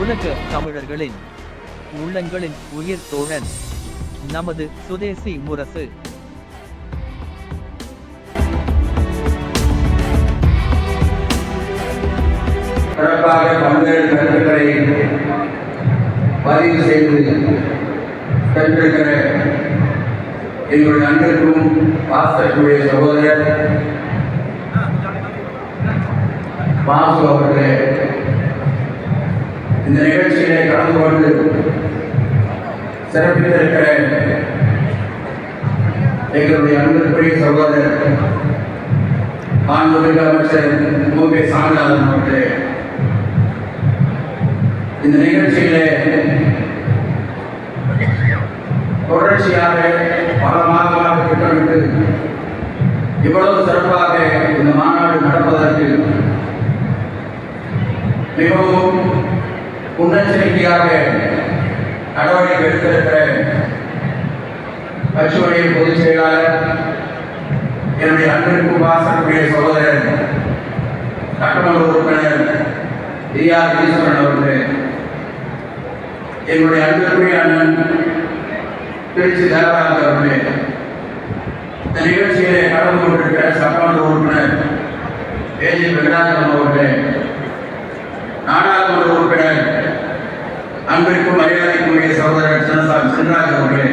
உலக தமிழர்களின் உள்ளங்களின் உயிர் தோழன் நமது சுதேசி முரசு. சிறப்பாக பல்வேறு கருத்துக்களை பதிவு செய்து பெற்றிருக்கிற எங்களுடைய அன்பிற்கும் பாசக்கூடிய சகோதரர் மாசு அவர்களே இந்த நிகழ்ச்சியிலே கலந்து கொண்டு சிறப்பித்திருக்கிற எங்களுடைய அன்பிற்குரிய சகோதரர் மாண்புமிகு அமைச்சர் மு. கே. சாமிநாதன் அவர்களே இந்த நிகழ்ச்சியிலே தொடர்ச்சியாக பல மாதமாக திட்டமிட்டு இவ்வளவு சிறப்பாக இந்த மாநாடு நடப்பதற்கு மிகவும் முன்னெச்சரிக்கையாக நடவடிக்கை எடுத்திருக்கிற கட்சியுடைய பொதுச் செயலாளர் என்னுடைய அன்பிற்கும் வாசக்கூடிய சகோதரர் சட்டமன்ற உறுப்பினர் டி. ஆர். ஈஸ்வரன் அவர்கள் என்னுடைய அன்பிற்குரிய அண்ணன் திருச்சி தேவராஜ் அவர்களே இந்த நிகழ்ச்சியிலே கலந்து கொண்டிருக்கிற சட்டமன்ற உறுப்பினர் ஏஜி வெங்கடாஜலம் அவர்கள் நாடாளுமன்ற உறுப்பினர் அன்பிற்கும் மரியாதைக்குரிய சகோதரர் சின்னசாமி சின்ராஜ் அவர்களே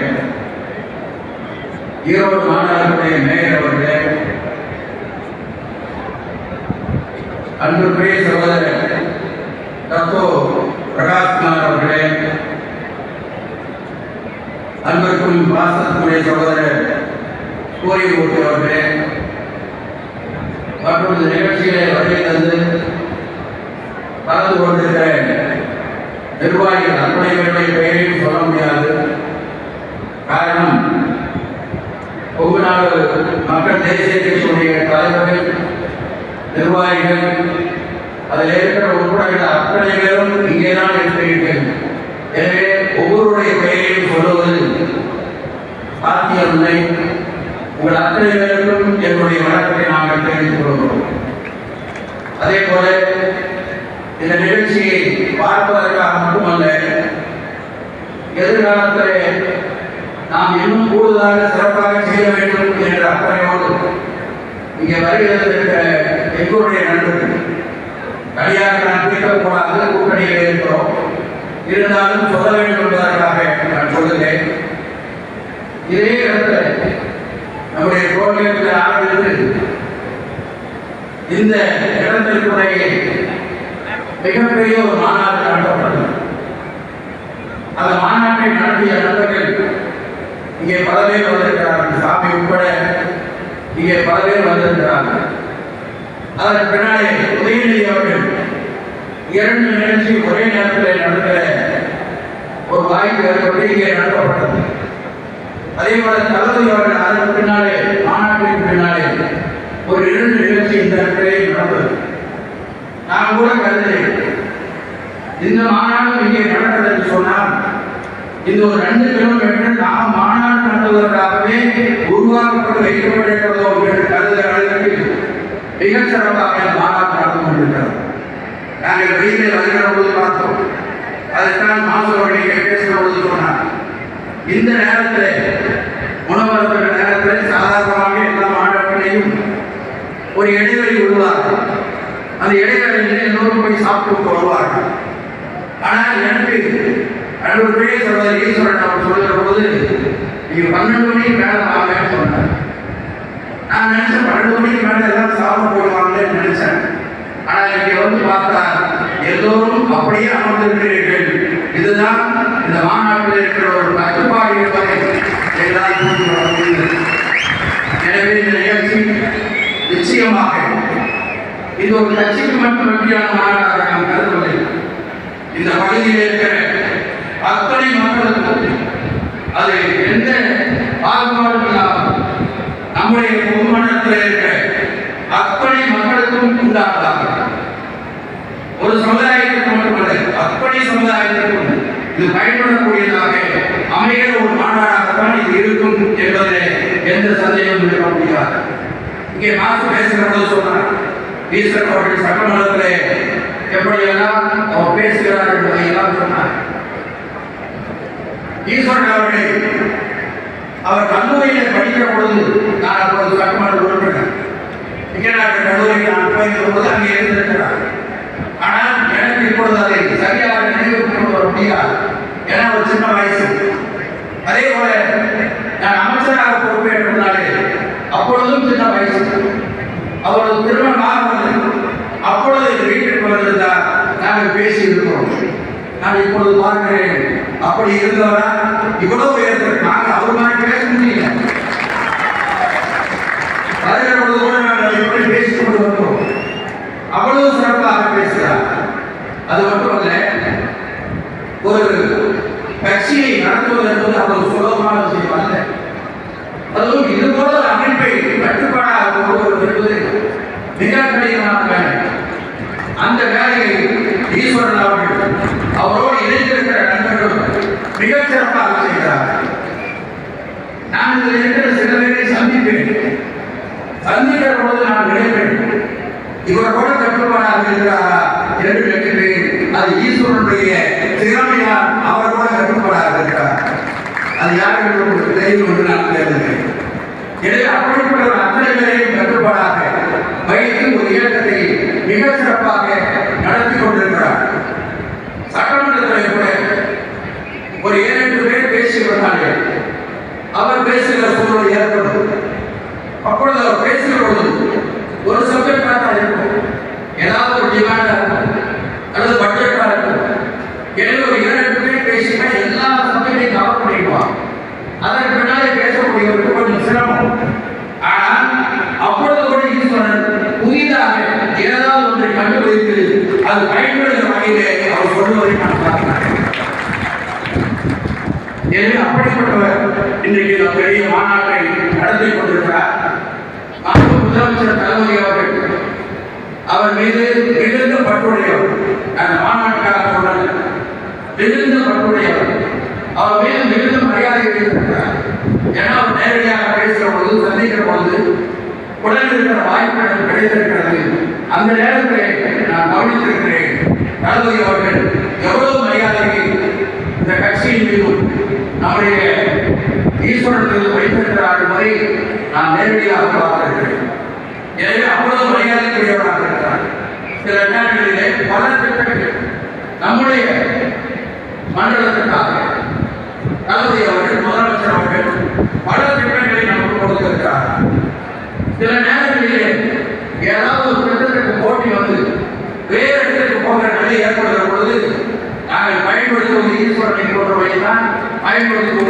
ஈரோடு மாநகரத்துடைய மேயர் அவர்களே அன்புக்குரிய சகோதரர் தத்தோ பிரகாஷ்குமார் அவர்களே அன்பருக்கும் பாசத்துக்குரிய சகோதரர் கோரிமூர்த்தி அவர்களே மற்றும் இந்த நிகழ்ச்சியிலே வருகை தந்து கலந்து கொண்டிருக்கிற நிர்வாகிகள் அத்தனை பேருடைய பெயரையும் சொல்ல முடியாது. தேசிய கட்சியுடைய தலைவர்கள் நிர்வாகிகள் அதில் இருக்கிற உறுப்பினர்கள் அத்தனை பேரும் இங்கே தான் இருக்கிறீர்கள். எனவே ஒவ்வொருடைய பெயரையும் சொல்லுவது சாத்தியமில்லை. உங்கள் அத்தனை பேருக்கும் என்னுடைய வணக்கத்தை நாங்கள் தெரிவித்துக் கொள்கிறோம். அதே போல இந்த நிகழ்ச்சியை பார்ப்பதற்காக மட்டுமல்ல எதிர்காலத்திலே நாம் இன்னும் கூடுதலாக சிறப்பாக செய்ய வேண்டும் என்ற அக்கறையோடு இங்கே வருகிறது எங்களுடைய நண்பர்கள் தனியாக நான் கேட்கக்கூடாது கூட்டணியில் இருக்கிறோம். இருந்தாலும் சொல்ல வேண்டும் என்பதற்காக நான் சொல்லுகிறேன். இதே இடத்துல நம்முடைய கோவிலுக்கு ஆரம்பித்து இந்த இடத்திற்குடைய மிகப்பெரிய ஒரு மாநாடு நடத்தப்பட்டது. அந்த மாநாட்டை நடத்திய நண்பர்கள் இங்கே பல பேர் வந்திருக்கிறார்கள். சாமி உட்பட இங்கே பல பேர் வந்திருக்கிறார்கள். அதற்கு பின்னாலே உதயநிதி அவர்கள். இரண்டு நிகழ்ச்சி ஒரே நேரத்தில் நடக்கிற ஒரு வாய்ப்பு ஏற்பட்டு இங்கே நடத்தப்பட்டது. அதே போல தளபதி அவர்கள் அதற்கு பின்னாலே மாநாட்டிற்கு பின்னாலே ஒரு இரண்டு நிகழ்ச்சி இந்த இடத்திலே நடந்தது. நான் கூட கருதுகிறேன். இந்த மாநாடு இங்கே நடக்கிறது என்று சொன்னால் இந்த ஒரு ரெண்டு கிலோமீட்டர் நாம் மாநாடு என்பதற்காகவே உருவாக்கப்பட்டு வைக்கப்பட்டிருக்கிறதோ என்று கருதுகிற அளவிற்கு மிக சிறப்பாக இந்த மாநாடு நடந்து கொண்டிருக்கிறது. நாங்கள் வெயிலில் வருகிற போது பார்த்தோம் அதைத்தான் மாசவர்கள் பேசுகிற போது சொன்னார். இந்த நேரத்தில் உணவருகிற நேரத்தில் சாதாரணமாக எல்லா மாணவர்களையும் ஒரு இடைவெளி விடுவார்கள் அந்த இடைவெளியில் எல்லோரும் போய் சாப்பிட்டு வருவார்கள் ஆனால் எனக்கு அன்புக்குரிய சகோதரி ஈஸ்வரன் அவர் சொல்கிற போது நீ பன்னெண்டு மணிக்கு மேல வாங்கன்னு சொன்னார். நான் நினைச்சேன் பன்னெண்டு மணிக்கு மேல எல்லாம் சாப்பிட போடுவாங்கன்னு நினைச்சேன். ஆனால் இங்கே வந்து பார்த்தா எல்லோரும் அப்படியே அமர்ந்திருக்கிறீர்கள். இதுதான் இந்த மாநாட்டில் இருக்கிற ஒரு கட்டுப்பாடு இருப்பதை எங்களால் புரிந்து கொள்ள எனவே இந்த நிகழ்ச்சி நிச்சயமாக இது ஒரு கட்சிக்கு மட்டும் வெற்றியான மாநாடாக நான் கருதவில்லை. இந்த பகுதியில் இருக்கிற அத்தனை மக்களுக்கும் அது எந்த பாகுபாடும் இல்லாமல் நம்முடைய பொதுமண்டலத்தில் இருக்கிற அத்தனை மக்களுக்கும் உண்டாவதாக ஒரு சமுதாயத்திற்கு மட்டுமல்ல அத்தனை சமுதாயத்திற்கும் இது பயன்படக்கூடியதாக அமைகிற ஒரு மாநாடாகத்தான் இது இருக்கும் என்பதில் எந்த சந்தேகமும் இருக்க முடியாது இங்கே மாசு பேசுகிறவர்கள் சொன்னார். ஈஸ்வரன் அவர்கள் சட்டமன்றத்தில் எப்படியெல்லாம் அவர் பேசுகிறார் என்பதை எல்லாம் சொன்னார். ஈஸ்வரன் அவர்களே அவர் கல்லூரியில் படிக்கிற பொழுது நான் அப்போது சட்டமன்ற உறுப்பினர். விஜயநாயகர் கல்லூரியில் நான் போயிருக்கிற போது அங்கே இருந்திருக்கிறார். ஆனால் எனக்கு இப்பொழுது அதை சரியாக நினைவு கொண்டு வர முடியாது ஏன்னா சின்ன வயசு. அதே போல நான் அமைச்சராக பொறுப்பேற்றனாலே அப்பொழுதும் சின்ன வயசு. அவரது திருமணம் ஆகவில்லை அப்பொழுது வீட்டுக்கு வீட்டிற்கு வந்திருந்தார். நாங்கள் பேசி இருக்கிறோம் நான் இப்பொழுது பார்க்கிறேன் அப்படி இருந்தவரா இவ்வளவு உயர்ந்த நாங்கள் அவர் மாதிரி பேச முடியல வருகிற பொழுது கூட நாங்கள் எப்படி பேசிக் கொண்டு வந்தோம் அவ்வளவு சிறப்பாக பேசுகிறார் அது மட்டுமல்ல ஒரு கட்சியை நடத்துவது என்பது அவ்வளவு சுலபமான விஷயம் அல்ல அதுவும் இது போல ஒரு அமைப்பை கட்டுப்பாடாக கொண்டு வருவது என்பது மிக கடினமான வேலை அந்த வேலையை ஈஸ்வரன் அவர்கள் அவரோடு இணைந்திருக்கிற நண்பர்கள் மிகச் சிறப்பாக செய்கிறார் நான் இதில் இருக்கிற சில பேரை சந்திப்பேன். சந்திக்கிற பொழுது நான் நினைப்பேன் இவர் கூட கட்டுப்பாடாக இருக்கிறாரா என்று நினைக்கிறேன் அது ஈஸ்வரனுடைய திறமையால் அவர் கூட கட்டுப்பாடாக இருக்கிறார். அது யார் என்று உங்களுக்கு தெரியும் என்று நான் தேர்ந்தேன் எனவே அப்படிப்பட்ட அத்தனை பேரையும் கட்டுப்பாடாக வைத்து ஒரு இயக்கத்தை மிக சிறப்பாக நடத்தி கொண்டிருக்கிறார். சட்டமன்றத்தில் கூட ஒரு ஏழு பேர் பேசி வந்தார்கள் அவர் பேசுகிற சூழல் ஏற்படும். அப்பொழுது அவர் பேசுகிற பொழுது ஒரு சப்ஜெக்டாக தான் இருக்கும் ஏதாவது ஒரு டிமாண்டாக இருக்கும் அல்லது பட்ஜெட்டாக இருக்கும் எனவே ஒரு இரண்டு பேர் பேசினா எல்லா சப்ஜெக்டையும் கவர் பண்ணிடுவான் அதற்கு பின்னாலே பேசக்கூடியவருக்கு கொஞ்சம் சிரமம் ஆனால் அப்பொழுது கூட ஈஸ்வரன் புதிதாக ஏதாவது ஒன்றை கண்டுபிடித்து அது பயன்படுகிற வகையிலே அவர் சொல்லுவதை நான் பார்க்கிறேன் எனவே அப்படிப்பட்டவர் இன்றைக்கு இந்த பெரிய மாநாட்டை நடத்தி கொண்டிருக்கிறார். மாண்பு முதலமைச்சர் தளபதி அவர்கள் அவர் மீது மிகுந்த பற்றுடையவர் அந்த மாநாட்டுக்காக சொன்னது மிகுந்த பற்றுடையவர் அவர். மீது மிகுந்த மரியாதை வைத்திருக்கிறார் ஏன்னா அவர் நேரடியாக பேசுகிற பொழுது சந்திக்கிற பொழுது உடல் இருக்கிற வாய்ப்பு எனக்கு கிடைத்திருக்கிறது. அந்த நேரத்தில் நான் கவனித்திருக்கிறேன் தளபதி அவர்கள் எவ்வளவு மரியாதை நம்முடைய ஈஸ்வரன் மீது வைத்திருக்கிறார் என்பதை நான் நேரடியாக பார்த்திருக்கிறேன் எனவே அவ்வளவு மரியாதைக்குரியவராக இருக்கிறார். சில நேரங்களிலே பல திட்டங்கள் நம்முடைய மண்டலத்திற்காக தளபதி அவர்கள் முதலமைச்சர் அவர்கள் பல திட்டங்களை நமக்கு கொடுத்திருக்கிறார் சில நேரங்களிலே ஏதாவது ஒரு திட்டத்திற்கு போட்டி வந்து வேறு இடத்திற்கு போகிற நிலை ஏற்படுகிற பொழுது நாங்கள் பயன்படுத்துவது ஈஸ்வரனை போன்றவை தான் பயன்படுத்துவோம்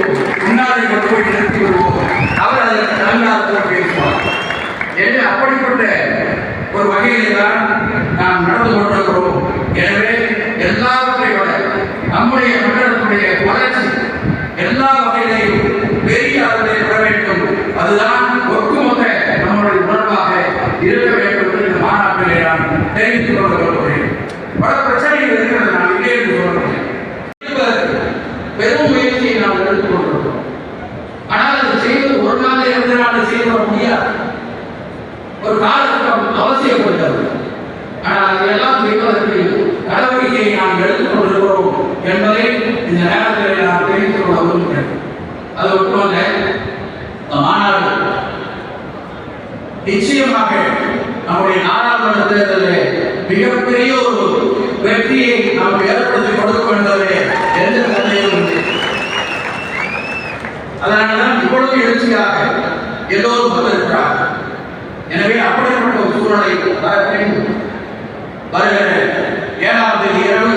கொண்டு போய் நிறுத்தி விடுவோம். அவர் அதற்கு பேசுவார். எனவே அப்படிப்பட்ட ஒரு வகையிலே தான் நாம் நடந்து கொண்டிருக்கிறோம். எனவே விட நம்முடைய மண்டலத்துடைய வளர்ச்சி எல்லா வகையிலையும் பெரிய அளவில் வேண்டும். அதுதான் ஒட்டுமொத்த நம்முடைய உணர்வாக இருக்க வேண்டும் என்று மாநாட்டிலே நான் தெரிவித்துக் கொள்ள விரும்புகிறேன் பல பிரச்சனைகள் இருக்கிறது நான் இல்லை என்று சொல்கிறேன் தீர்ப்பதற்கு பெரும் முயற்சியை நாம் எடுத்துக் கொண்டிருக்கிறோம் ஆனால் அது செய்வது ஒரு நாள் இரண்டு நாள் செய்து வர முடியாது ஒரு காலகட்டம் அவசியப்படுகிறது ஆனால் அதையெல்லாம் செய்வதற்கு நடவடிக்கையை நாம் எடுத்துக் கொண்டிருக்கிறோம் என்பதை இந்த நேரத்தில் நான் தெரிவித்துக் கொள்ள விரும்புகிறேன் அது மட்டுமல்ல இந்த மாநாடு நிச்சயமாக நம்முடைய நாடாளுமன்ற தேர்தலில் மிகப்பெரிய ஒரு வெற்றியை நாம் ஏற்படுத்தி கொடுக்கும் என்பதிலே எந்த சந்தேகம் இல்லை அதனால்தான் இவ்வளவு எழுச்சியாக எல்லோரும் வந்திருக்கிறார் எனவே அப்படிப்பட்ட ஒரு சூழலை வரப்பின் வருகிற ஏழாம் தேதி இரவு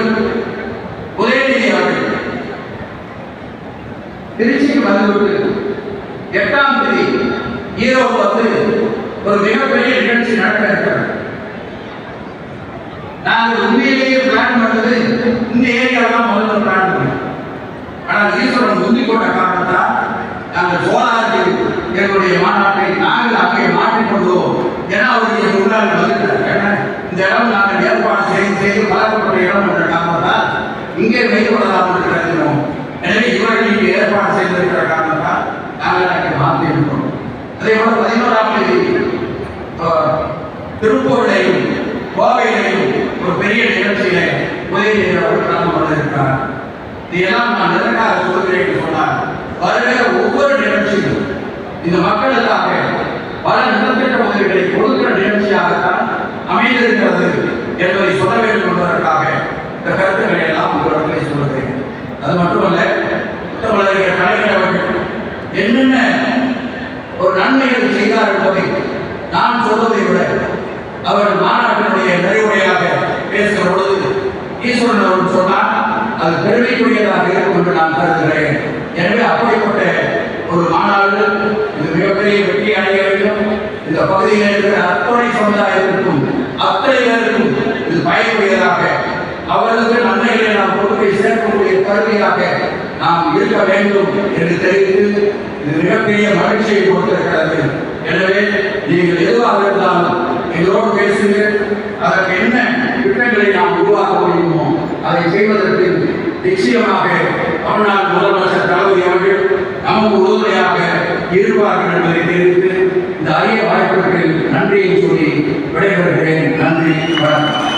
உதயநிதி அவர்கள் திருச்சிக்கு வந்துவிட்டு எட்டாம் தேதி ஈரோடு வந்து ஒரு மிகப்பெரிய நிகழ்ச்சி நடக்க இருக்கிறது. நாங்கள் உண்மையிலேயே பிளான் பண்ணது இந்த ஏரியாவெல்லாம் முதல்ல பிளான் பண்ணோம். ஆனால் ஈஸ்வரன் முந்தி போட்ட காரணத்தால் நாங்கள் சோழாருக்கு எங்களுடைய மாநாட்டை நாங்கள் அங்கே மாற்றிக்கொண்டோம் ஏன்னா அவர் எங்கள் உள்ளால் வந்துட்டார் ஏன்னா இந்த இடம் நாங்கள் ஏற்பாடு செய்து செய்து பழக்கப்பட்ட இடம் என்ற காரணத்தால் இங்கே மேற்கொள்ளலாம் என்று கருதினோம் எனவே இவர்கள் இங்கே ஏற்பாடு செய்திருக்கிற காரணத்தால் நாங்கள் அங்கே மாற்றி இருக்கிறோம் அதே போல பதினோராம் தேதி திருப்பூரிலையும் கோவையிலையும் ஒரு பெரிய பெரிய நிகழ்ச்சியில உதயநிதி அவர்கள் கலந்து கொண்டிருக்கிறார். இதெல்லாம் நான் எதற்காக சொல்கிறேன் என்று சொன்னால் வருகிற ஒவ்வொரு நிகழ்ச்சியும் இந்த மக்களுக்காக பல நிலத்திட்ட உதவிகளை கொடுக்கிற நிகழ்ச்சியாகத்தான் அமைந்திருக்கிறது என்பதை சொல்ல வேண்டும் என்பதற்காக இந்த கருத்துக்களை எல்லாம் உங்களிடத்திலே சொல்கிறேன் அது மட்டுமல்ல தமிழக கலைஞர் அவர்கள் என்னென்ன ஒரு நன்மைகள் செய்தார் என்பதை நான் சொல்வதை விட அவர் மாநாட்டினுடைய நிறைவுரையாக பேசுகிற பொழுது ஈஸ்வரன் அவர்கள் சொன்னார் அது பெருமைக்குரியதாக இருக்கும் என்று நான் கருதுகிறேன் எனவே அப்படிப்பட்ட ஒரு மாநாடு இது மிகப்பெரிய வெற்றி அடைய வேண்டும். இந்த பகுதியில் இருக்கிற அத்தனை சமுதாயத்திற்கும் அத்தனை பேருக்கும் இது பயனுடையதாக அவர்களுக்கு நன்மைகளை நாம் கொண்டு போய் சேர்க்கக்கூடிய கருவியாக நாம் இருக்க வேண்டும் என்று தெரிவித்து இது மிகப்பெரிய மகிழ்ச்சியை கொடுத்திருக்கிறது. எனவே நீங்கள் எதுவாக இருந்தாலும் எங்களோடு பேசுங்கள். அதற்கு என்ன திட்டங்களை நாம் உருவாக்க முடியுமோ அதை செய்வதற்கு நிச்சயமாக தமிழ்நாடு முதலமைச்சர் தளபதி அவர்கள் நமக்கு உறுதுணையாக இருப்பார்கள் என்பதை தெரிவித்து இந்த அரிய வாய்ப்புக்கு நன்றியை சொல்லி விடைபெறுகிறேன். நன்றி வணக்கம்.